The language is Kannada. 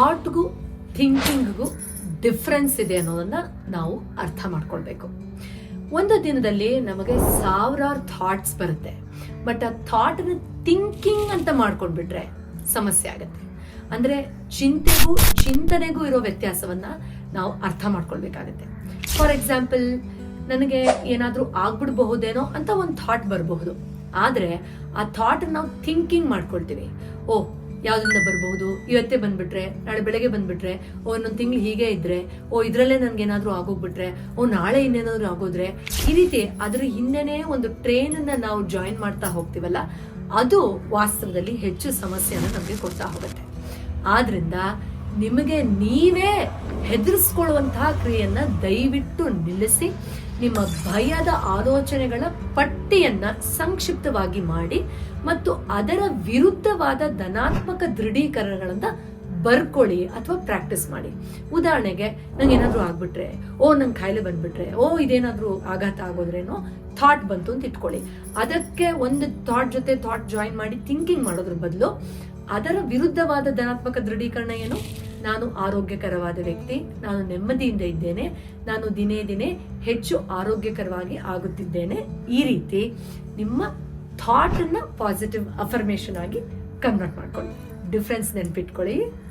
ಥಾಟ್ಗೂ ಥಿಂಕಿಂಗ್ಗೂ ಡಿಫ್ರೆನ್ಸ್ ಇದೆ ಅನ್ನೋದನ್ನ ನಾವು ಅರ್ಥ ಮಾಡ್ಕೊಳ್ಬೇಕು. ಒಂದು ದಿನದಲ್ಲಿ ನಮಗೆ ಸಾವಿರಾರು ಥಾಟ್ಸ್ ಬರುತ್ತೆ. ಬಟ್ ಆ ಥಾಟ್ನ ಥಿಂಕಿಂಗ್ ಅಂತ ಮಾಡ್ಕೊಂಡ್ಬಿಟ್ರೆ ಸಮಸ್ಯೆ ಆಗುತ್ತೆ. ಅಂದರೆ ಚಿಂತೆಗೂ, ಚಿಂತನೆಗೂ ಇರೋ ವ್ಯತ್ಯಾಸವನ್ನು ನಾವು ಅರ್ಥ ಮಾಡ್ಕೊಳ್ಬೇಕಾಗತ್ತೆ. ಫಾರ್ ಎಕ್ಸಾಂಪಲ್ ನನಗೆ ಏನಾದರೂ ಆಗ್ಬಿಡ್ಬಹುದೇನೋ ಅಂತ ಒಂದು ಥಾಟ್ ಬರಬಹುದು. ಆದರೆ ಆ ಥಾಟ್ ನಾವು ಥಿಂಕಿಂಗ್ ಮಾಡ್ಕೊಳ್ತೀವಿ. ಓ ಯಾವ್ದ್ರಿಂದ ಬರಬಹುದು? ಇವತ್ತೇ ಬಂದ್ಬಿಟ್ರೆ, ನಾಳೆ ಬೆಳಗ್ಗೆ ಬಂದ್ಬಿಟ್ರೆ, ಓ, ಇನ್ನೊಂದು ತಿಂಗಳು ಹೀಗೆ ಇದ್ರೆ, ಓ, ಇದ್ರಲ್ಲೇ ನನ್ಗೆ ಏನಾದ್ರೂ ಆಗೋಗ್ಬಿಟ್ರೆ, ಓ, ನಾಳೆ ಇನ್ನೇನಾದ್ರು ಆಗೋದ್ರೆ, ಈ ರೀತಿ ಅದ್ರ ಹಿಂದೆನೆ ಒಂದು ಟ್ರೈನ್ ಅನ್ನ ನಾವು ಜಾಯಿನ್ ಮಾಡ್ತಾ ಹೋಗ್ತೀವಲ್ಲ, ಅದು ವಾಸ್ತವದಲ್ಲಿ ಹೆಚ್ಚು ಸಮಸ್ಯೆಯನ್ನು ನಮಗೆ ಕೊಡ್ತಾ ಹೋಗುತ್ತೆ. ಆದ್ರಿಂದ ನಿಮಗೆ ನೀವೇ ಹೆದರಿಸ್ಕೊಳ್ಳುವಂತಹ ಕ್ರಿಯೆಯನ್ನ ದಯವಿಟ್ಟು ನಿಲ್ಲಿಸಿ, ನಿಮ್ಮ ಭಯದ ಆಲೋಚನೆಗಳ ಪಟ್ಟಿಯನ್ನ ಸಂಕ್ಷಿಪ್ತವಾಗಿ ಮಾಡಿ ಮತ್ತು ಅದರ ವಿರುದ್ಧವಾದ ಧನಾತ್ಮಕ ದೃಢೀಕರಣಗಳನ್ನ ಬರ್ಕೊಳ್ಳಿ ಅಥವಾ ಪ್ರಾಕ್ಟೀಸ್ ಮಾಡಿ. ಉದಾಹರಣೆಗೆ, ನಂಗೆ ಏನಾದರೂ ಆಗ್ಬಿಟ್ರೆ, ಓ, ನಂಗೆ ಕಾಯಿಲೆ ಬಂದ್ಬಿಟ್ರೆ, ಓ, ಇದೇನಾದರೂ ಆಘಾತ ಆಗೋದ್ರೇನೋ ಥಾಟ್ ಬಂತು ಅಂತ ಇಟ್ಕೊಳ್ಳಿ. ಅದಕ್ಕೆ ಒಂದು ಥಾಟ್ ಜೊತೆ ಥಾಟ್ ಜಾಯಿನ್ ಮಾಡಿ ಥಿಂಕಿಂಗ್ ಮಾಡೋದ್ರ ಬದಲು ಅದರ ವಿರುದ್ಧವಾದ ಧನಾತ್ಮಕ ದೃಢೀಕರಣ ಏನು? ನಾನು ಆರೋಗ್ಯಕರವಾದ ವ್ಯಕ್ತಿ, ನಾನು ನೆಮ್ಮದಿಯಿಂದ ಇದ್ದೇನೆ, ನಾನು ದಿನೇ ದಿನೇ ಹೆಚ್ಚು ಆರೋಗ್ಯಕರವಾಗಿ ಆಗುತ್ತಿದ್ದೇನೆ. ಈ ರೀತಿ ನಿಮ್ಮ ಥಾಟ್ ಅನ್ನ ಪಾಸಿಟಿವ್ ಅಫರ್ಮೇಶನ್ ಆಗಿ ಕನ್ವರ್ಟ್ ಮಾಡ್ಕೊಳ್ಳಿ. ಡಿಫ್ರೆನ್ಸ್ ನೆನ್ಪಿಟ್ಕೊಳ್ಳಿ.